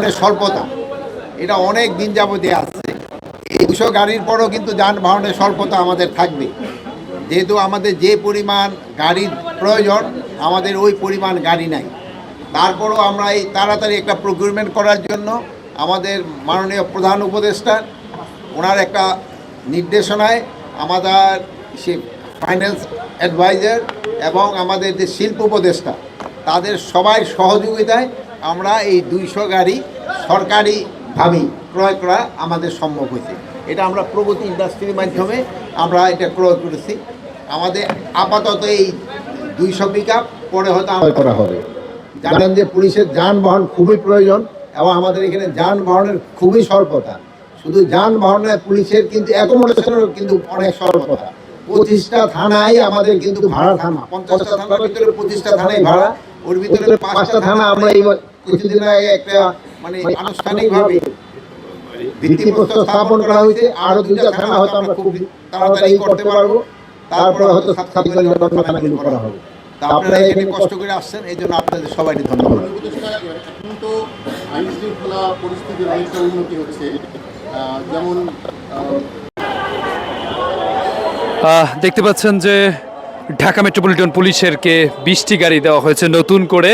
যানবাহনের স্বল্পতা। এটা অনেক দিন যাবতীয় আসছে এই দুশো গাড়ির পরও কিন্তু যানবাহনের স্বল্পতা আমাদের থাকবে। যেহেতু আমাদের যে পরিমাণ গাড়ির প্রয়োজন, আমাদের ওই পরিমাণ গাড়ি নাই। তারপরও আমরা এই তাড়াতাড়ি একটা প্রকিউরমেন্ট করার জন্য আমাদের মাননীয় প্রধান উপদেষ্টা, ওনার একটা নির্দেশনায় আমাদের সে ফাইন্যান্স অ্যাডভাইজার এবং আমাদের যে শিল্প উপদেষ্টা, তাদের সবাই সহযোগিতায় আমরা এই দুইশো গাড়ি সরকারিভাবেই ক্রয় করা আমাদের সম্ভব হয়েছে। এটা আমরা প্রগতি ইন্ডাস্ট্রির মাধ্যমে আমরা এটা ক্রয় করেছি। আমাদের আপাতত এই দুইশো পিক পরে হয়তো আমরা করা হবে। জানেন যে পুলিশের যানবাহন খুবই প্রয়োজন এবং আমাদের এখানে যানবাহনের খুবই স্বল্পতা। শুধু যানবাহনে পুলিশের কিন্তু অ্যাকোমোডেশনের কিন্তু অনেক স্বল্পতা। পঁচিশটা থানায় আমাদের কিন্তু ভাড়া থানা। পঞ্চাশটা থানার ভিতরে পঁচিশটা থানায় ভাড়া। ওর ভিতরে পাঁচটা থানা আমরা এই কিছুদিন আগে একটা মানে আনুষ্ঠানিকভাবে ভিত্তিপ্রস্তর স্থাপন করা হয়েছে। আরও দুটা থানা হয়তো আমরা খুব তাড়াতাড়ি করতে পারব। তারপরে হয়তো থানাগুলো করা হবে। তা আপনারা এখানে কষ্ট করে আসছেন এই জন্য আপনাদের সবাইকে ধন্যবাদ। এখন তো আইন শৃঙ্খলা পরিস্থিতির অনেকটা উন্নতি হচ্ছে যেমন দেখতে পাচ্ছেন যে ঢাকা মেট্রোপলিটন পুলিশেরকে বিশটি গাড়ি দেওয়া হয়েছে। নতুন করে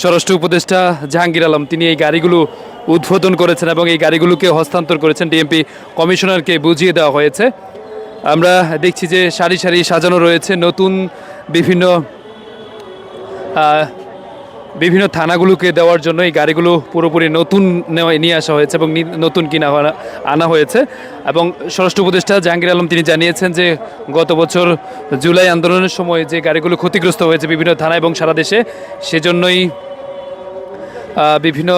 স্বরাষ্ট্র উপদেষ্টা জাহাঙ্গীর আলম, তিনি এই গাড়িগুলো উদ্বোধন করেছেন এবং এই গাড়িগুলোকে হস্তান্তর করেছেন। ডিএমপি কমিশনারকে বুঝিয়ে দেওয়া হয়েছে। আমরা দেখছি যে সারি সারি সাজানো রয়েছে। নতুন বিভিন্ন বিভিন্ন থানাগুলোকে দেওয়ার জন্য এই গাড়িগুলো পুরোপুরি নতুন নিয়ে আসা হয়েছে এবং নতুন কিনা আনা হয়েছে। এবং স্বরাষ্ট্র উপদেষ্টা জাহাঙ্গীর আলম তিনি জানিয়েছেন যে গত বছর জুলাই আন্দোলনের সময় যে গাড়িগুলো ক্ষতিগ্রস্ত হয়েছে বিভিন্ন থানা এবং সারা দেশে, সেজন্যই বিভিন্ন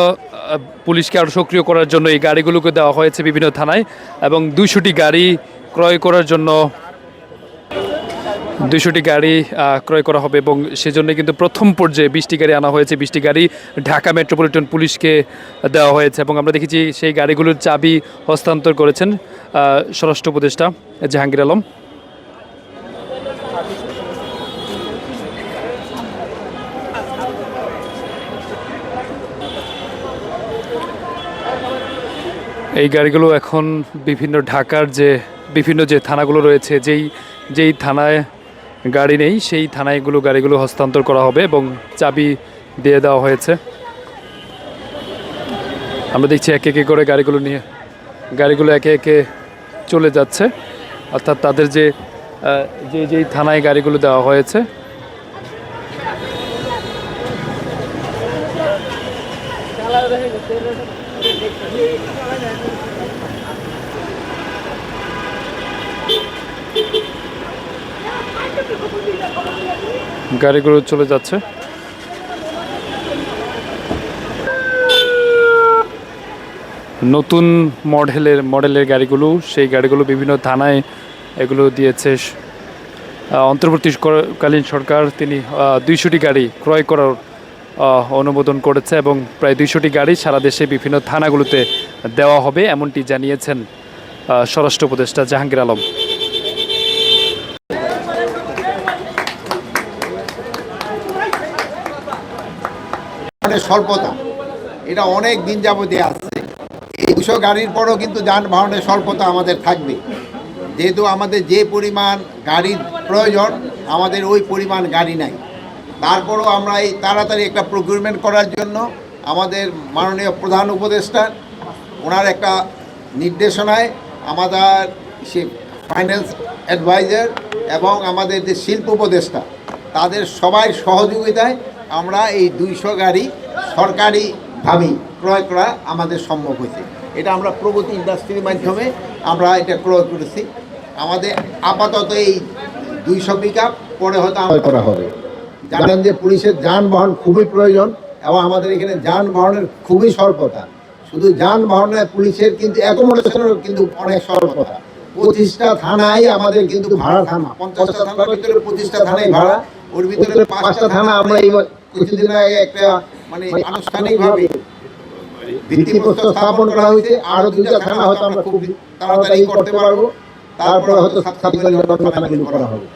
পুলিশকে আরও সক্রিয় করার জন্য এই গাড়িগুলোকে দেওয়া হয়েছে বিভিন্ন থানায় এবং দুইশোটি গাড়ি ক্রয় করার জন্য দুইশোটি গাড়ি ক্রয় করা হবে এবং সেজন্য কিন্তু প্রথম পর্যায়ে বিশটি গাড়ি আনা হয়েছে। বিশটি গাড়ি ঢাকা মেট্রোপলিটন পুলিশকে দেওয়া হয়েছে এবং আমরা দেখেছি সেই গাড়িগুলোর চাবি হস্তান্তর করেছেন স্বরাষ্ট্র উপদেষ্টা জাহাঙ্গীর আলম। এই গাড়িগুলো এখন বিভিন্ন ঢাকার যে বিভিন্ন যে থানাগুলো রয়েছে, যেই যেই থানায় গাড়ি নেই, সেই থানায়গুলো গাড়িগুলো হস্তান্তর করা হবে এবং চাবি দিয়ে দেওয়া হয়েছে। আমরা দেখছি একে একে করে গাড়িগুলো নিয়ে, গাড়িগুলো একে একে চলে যাচ্ছে। অর্থাৎ তাদের যে যে যেই থানায় গাড়িগুলো দেওয়া হয়েছে গাড়িগুলো চলে যাচ্ছে। নতুন মডেলের মডেলের গাড়িগুলো, সেই গাড়িগুলো বিভিন্ন থানায় এগুলো দিয়েছে। অন্তর্বর্তীকালীন সরকার, তিনি দুইশোটি গাড়ি ক্রয় করার অনুমোদন করেছে এবং প্রায় দুইশোটি গাড়ি সারা দেশে বিভিন্ন থানাগুলোতে দেওয়া হবে, এমনটি জানিয়েছেন স্বরাষ্ট্র উপদেষ্টা জাহাঙ্গীর আলম। মানে স্বল্পতা। এটা অনেক দিন যাবতীয় আসছে দুশো গাড়ির পরও কিন্তু যানবাহনের স্বল্পতা আমাদের থাকবে। যেহেতু আমাদের যে পরিমাণ গাড়ির প্রয়োজন, আমাদের ওই পরিমাণ গাড়ি নাই। তারপরও আমরা এই তাড়াতাড়ি একটা প্রকিউরমেন্ট করার জন্য আমাদের মাননীয় প্রধান উপদেষ্টা, ওনার একটা নির্দেশনায় আমাদের সে ফাইন্যান্স অ্যাডভাইজার এবং আমাদের যে শিল্প উপদেষ্টা, তাদের সবাই সহযোগিতায় আমরা এই দুইশো গাড়ি সরকারিভাবেই ক্রয় করা আমাদের সম্ভব হয়েছে। এটা আমরা প্রগতি ইন্ডাস্ট্রির মাধ্যমে আমরা এটা ক্রয় করেছি। আমাদের আপাতত এই দুইশো পিক পরে হয়তো আমরা করা হবে। জানেন যে পুলিশের যানবাহন খুবই প্রয়োজন এবং আমাদের এখানে যানবাহনের খুবই স্বল্পতা। শুধু যানবাহনে পুলিশের কিন্তু অ্যাকোমোডেশনের কিন্তু অনেক স্বল্পতা। পঁচিশটা থানায় আমাদের কিন্তু ভাড়া থানা। পঞ্চাশটা থানার ভিতরে পঁচিশটা থানায় ভাড়া। ওর ভিতরে পাঁচটা থানা আমরা এই কিছুদিন আগে একটা মানে আনুষ্ঠানিকভাবে ভিত্তিপ্রস্তর স্থাপন করা হয়েছে আরও দুইটা থানা হয়তো আমরা খুব তাড়াতাড়ি করতে পারব। তারপরে হয়তো সাতখানি থানাগুলো করা হবে।